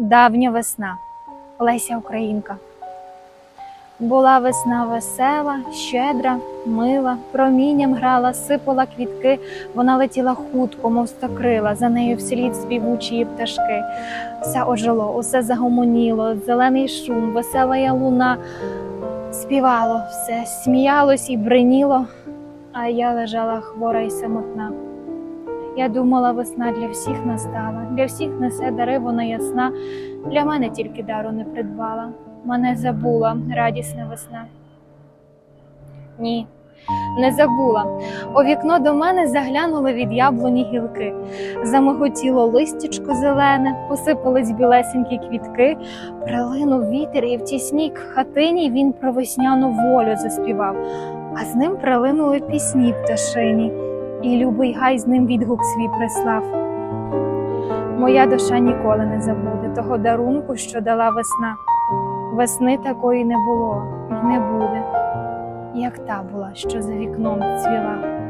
Давня весна Леся Українка. Була весна весела, щедра, мила, промінням грала, сипала квітки, вона летіла хутко, мов стокрила, за нею вслід співучі пташки. Все ожило, усе загомоніло, зелений шум, весела луна. Співало все, сміялось і бриніло, а я лежала хвора й самотна. Я думала, весна для всіх настала, для всіх несе дари вона ясна, для мене тільки дару не придбала, мене забула радісна весна. Ні, не забула. У вікно до мене заглянули від яблуні гілки, замиготіло листячко зелене, посипались білесенькі квітки, прилинув вітер, і в тісній хатині він про весняну волю заспівав, а з ним прилинули пісні пташині і любий гай з ним відгук свій прислав. Моя душа ніколи не забуде того дарунку, що дала весна. Весни такої не було і не буде, як та була, що за вікном цвіла.